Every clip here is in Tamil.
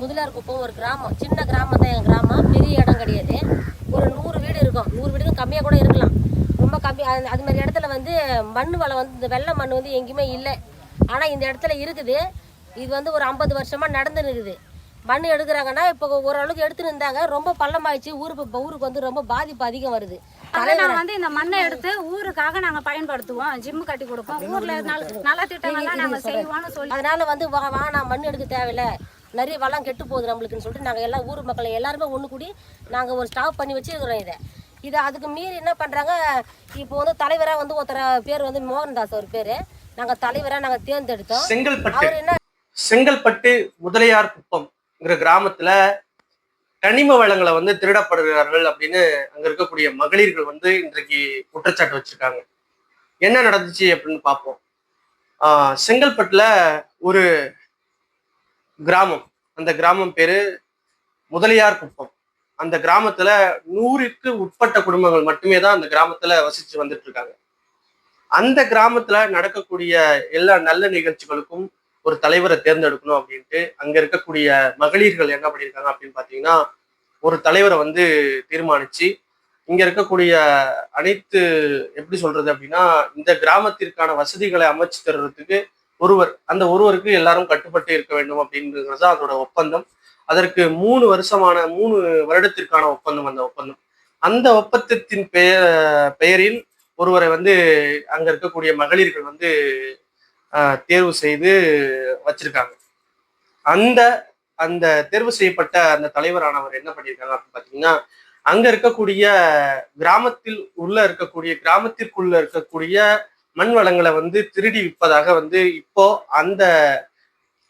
முதலியார் குப்பம் ஒரு கிராமம் சின்ன கிராமம் தான் என் கிராமம். பெரிய இடம் கிடையாது. ஒரு நூறு வீடு இருக்கும். நூறு வீடுக்கும் கம்மியாக கூட இருக்கலாம். ரொம்ப கம்மி அது அது மாதிரி இடத்துல வந்து மண் வளம் வந்து இந்த வெள்ளை மண் வந்து எங்கேயுமே இல்லை. ஆனால் இந்த இடத்துல இருக்குது. இது வந்து ஒரு ஐம்பது வருஷமாக நடந்து இருக்குது. மண் எடுக்கிறாங்கன்னா இப்போ ஓரளவுக்கு எடுத்துன்னு இருந்தாங்க. ரொம்ப பள்ளமாயிடுச்சு. ஊருக்கு இப்போ ஊருக்கு வந்து ரொம்ப பாதிப்பு அதிகம் வருது. அதை நாங்க வந்து இந்த மண்ணை எடுத்து ஊருக்காக நாங்க பயன்படுத்துவோம். ஜிம் கட்டி கொடுப்போம். ஊர்ல நல திட்டங்கள்லாம் நாங்க செய்வோம்னு சொல்லி. அதனால வந்து வா வா நான் மண் எடுக்க தேவையில்ல. நிறைய வளம் கெட்டு போகுது நம்மளுக்குன்னு சொல்லிட்டு நாங்கள் எல்லாம் ஊர் மக்கள் எல்லாருமே ஒன்று கூடி நாங்கள் ஒரு ஸ்டாப் பண்ணி வச்சுருக்கிறோம் இதை. இதை அதுக்கு மீறி என்ன பண்ணுறாங்க இப்போ வந்து தலைவராக வந்து ஒருத்தர் பேர் வந்து மோகன்தாஸ் ஒரு பேர். நாங்கள் தலைவராக நாங்கள் தேர்ந்தெடுத்தோம். செங்கல்பட்டு. அவர் என்ன செங்கல்பட்டு முதலியார் குப்பம்ங்கிற கிராமத்துல கனிம வளங்களை வந்து திருடப்படுகிறார்கள் அப்படின்னு அங்க இருக்கக்கூடிய மகளிர்கள் வந்து இன்றைக்கு குற்றச்சாட்டு வச்சிருக்காங்க. என்ன நடந்துச்சு அப்படின்னு பார்ப்போம். செங்கல்பட்டுல ஒரு கிராமம். அந்த கிராமம் பேரு முதலியார் குப்பம். அந்த கிராமத்துல நூறுக்கு உட்பட்ட குடும்பங்கள் மட்டுமே தான் அந்த கிராமத்துல வசிச்சு வந்துட்டு இருக்காங்க அந்த கிராமத்துல நடக்கக்கூடிய எல்லா நல்ல நிகழ்ச்சிகளுக்கும் ஒரு தலைவரை தேர்ந்தெடுக்கணும் அப்படின்ட்டு அங்க இருக்கக்கூடிய மகளிர்கள் என்ன பண்ணியிருக்காங்க அப்படின்னு பாத்தீங்கன்னா ஒரு தலைவரை வந்து தீர்மானிச்சு இங்க இருக்கக்கூடிய அனைத்து எப்படி சொல்றது அப்படின்னா இந்த கிராமத்திற்கான வசதிகளை அமைச்சு தர்றதுக்கு ஒருவர் அந்த ஒருவருக்கு எல்லாரும் கட்டுப்பட்டு இருக்க வேண்டும் அப்படின்றது தான் அதோட ஒப்பந்தம். அதற்கு மூணு வருஷமான மூணு வருடத்திற்கான ஒப்பந்தம் அந்த ஒப்பந்தம். அந்த ஒப்பந்தத்தின் பெயர் பெயரில் ஒருவரை வந்து அங்க இருக்கக்கூடிய மகளிர்கள் வந்து தேர்வு செய்து வச்சிருக்காங்க. அந்த அந்த தேர்வு செய்யப்பட்ட அந்த தலைவரானவர் என்ன பண்ணியிருக்காங்க அப்படின்னு பார்த்தீங்கன்னா அங்க இருக்கக்கூடிய கிராமத்தில் உள்ள இருக்கக்கூடிய கிராமத்திற்குள்ள இருக்கக்கூடிய மண் வளங்களை வந்து திருடி விற்பதாக வந்து இப்போ அந்த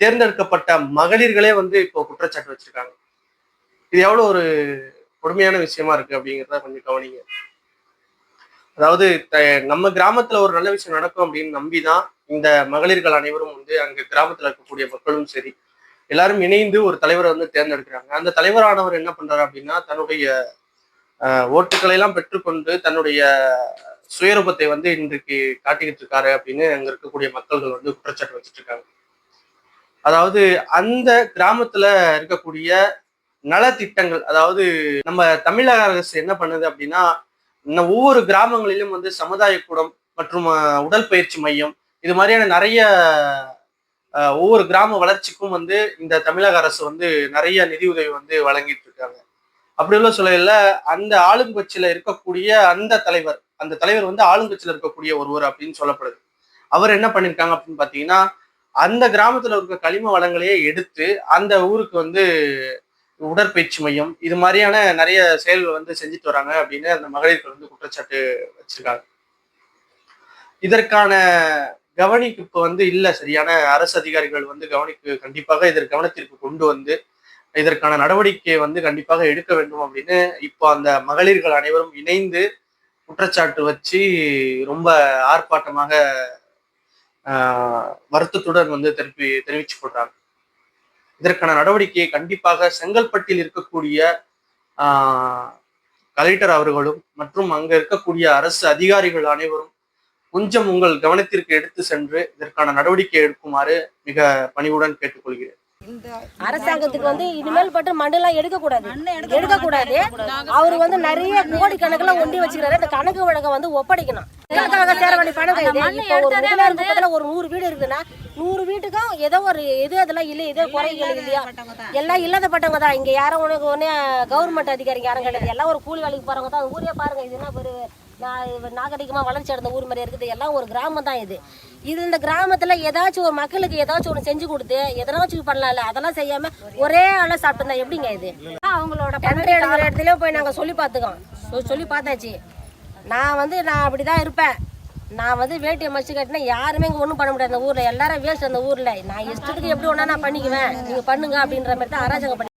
தேர்ந்தெடுக்கப்பட்ட மகளிர்களே வந்து இப்போ குற்றச்சாட்டு வச்சிருக்காங்க. இது எவ்வளவு ஒரு கொடுமையான விஷயமா இருக்கு அப்படிங்கிறத கொஞ்சம் கவனிங்க. அதாவது நம்ம கிராமத்துல ஒரு நல்ல விஷயம் நடக்கும் அப்படின்னு நம்பிதான் இந்த மகளிர்கள் அனைவரும் வந்து அங்க கிராமத்துல இருக்கக்கூடிய மக்களும் சரி எல்லாரும் இணைந்து ஒரு தலைவரை வந்து தேர்ந்தெடுக்கிறாங்க. அந்த தலைவரானவர் என்ன பண்றாரு அப்படின்னா தன்னுடைய ஆஹ், ஓட்டுக்களை எல்லாம் பெற்றுக்கொண்டு தன்னுடைய சுயரூபத்தை வந்து இன்றைக்கு காட்டிக்கிட்டு இருக்காரு அப்படின்னு அங்க இருக்கக்கூடிய மக்கள்கள் வந்து குற்றச்சாட்டு வச்சுட்டு இருக்காங்க அதாவது அந்த கிராமத்துல இருக்கக்கூடிய நலத்திட்டங்கள் அதாவது நம்ம தமிழக அரசு என்ன பண்ணுது அப்படின்னா ஒவ்வொரு கிராமங்களிலும் வந்து சமுதாய கூடம் மற்றும் உடற்பயிற்சி மையம் இது மாதிரியான நிறைய ஒவ்வொரு கிராம வளர்ச்சிக்கும் வந்து இந்த தமிழக அரசு வந்து நிறைய நிதியுதவி வந்து வழங்கிட்டு இருக்காங்க. அப்படி உள்ள சூழலில் அந்த ஆளுங்கட்சியில இருக்கக்கூடிய அந்த தலைவர் அந்த தலைவர் வந்து ஆளுங்கட்சியில இருக்கக்கூடிய ஒருவர் அப்படின்னு சொல்லப்படுது. அவர் என்ன பண்ணிருக்காங்க அப்படின்னு பாத்தீங்கன்னா அந்த கிராமத்துல இருக்க கனிம வளங்களையே எடுத்து அந்த ஊருக்கு வந்து உடற்பயிற்சி மையம் இது மாதிரியான நிறைய செயல்கள் வந்து செஞ்சுட்டு வராங்க அப்படின்னு அந்த மகளிர்கள் வந்து குற்றச்சாட்டு வச்சிருக்காங்க. இதற்கான கவனிப்பு வந்து இல்ல. சரியான அரசு அதிகாரிகள் வந்து கவனிப்பு கண்டிப்பாக இதற்கு கவனத்திற்கு கொண்டு வந்து இதற்கான நடவடிக்கையை வந்து கண்டிப்பாக எடுக்க வேண்டும் அப்படின்னு இப்போ அந்த மகளிர்கள் அனைவரும் இணைந்து குற்றச்சாட்டு வச்சு ரொம்ப ஆர்ப்பாட்டமாக வருத்தத்துடன் வந்து தெரிவி தெரிவிச்சு கொள்றாங்க இதற்கான நடவடிக்கையை கண்டிப்பாக செங்கல்பட்டில் இருக்கக்கூடிய கலெக்டர் அவர்களும் மற்றும் அங்க இருக்கக்கூடிய அரசு அதிகாரிகள் அனைவரும் கொஞ்சம் உங்கள் கவனத்திற்கு எடுத்து சென்று இதற்கான நடவடிக்கை எடுக்குமாறு மிக பணிவுடன் கேட்டுக்கொள்கிறேன். அரசாங்கத்துக்கு வந்து இனிமேல் பட்டு மண்ணெல்லாம் எடுக்கக்கூடாது. எடுக்கக்கூடாது. அவர் வந்து நிறைய கோடி கணக்குல ஒண்டி வச்சுக்கிறாரு. இந்த கணக்கு வழக்கை வந்து ஒப்படைக்கணும். இதற்காக சேர வேண்டிய பணம் இது. இப்போ ஒரு நூறு வீடு இருக்குன்னா நூறு வீட்டுக்கும் ஏதோ ஒரு எது அதெல்லாம் இல்லை ஏதோ குறைகள் இல்லையா? எல்லாம் இல்லாதப்பட்டவங்க தான். இங்க யாரும் உனக்கு ஒன்னே கவர்மெண்ட் அதிகாரிங்க யாரும் கிடையாது. எல்லாம் ஒரு கூலி வேலைக்கு போறவங்க தான். ஊரே பாருங்க இது என்ன ஒரு நான் நாகரிகமா வளர்ச்சி அடைந்த ஊர் மாதிரி இருக்குது. எல்லாம் ஒரு கிராமம் தான் இது. இது இந்த கிராமத்துல ஏதாச்சும் ஒரு மக்களுக்கு ஏதாச்சும் ஒன்று செஞ்சு கொடுத்து எதனாச்சும் பண்ணலாம்ல? அதெல்லாம் செய்யாம ஒரே ஆளா சாப்பிட்டு எப்படிங்க இது? அவங்களோட டெண்டர் எடுக்கிற இடத்துலயே போய் நாங்கள் சொல்லி பார்த்துக்கோம். சொல்லி பார்த்தாச்சு. நான் வந்து நான் அப்படி தான் இருப்பேன். நான் வந்து வேட்டியை மச்சு கட்டினா யாருமே இங்கே ஒன்றும் பண்ண முடியாது. அந்த ஊரில் எல்லாரும் வேஸ்ட் அந்த ஊரில். நான் இஷ்டத்துக்கு எப்படி ஒன்றா நான் பண்ணிக்குவேன். நீங்கள் பண்ணுங்க அப்படின்ற மாதிரி தான் அராஜகம் பண்ணி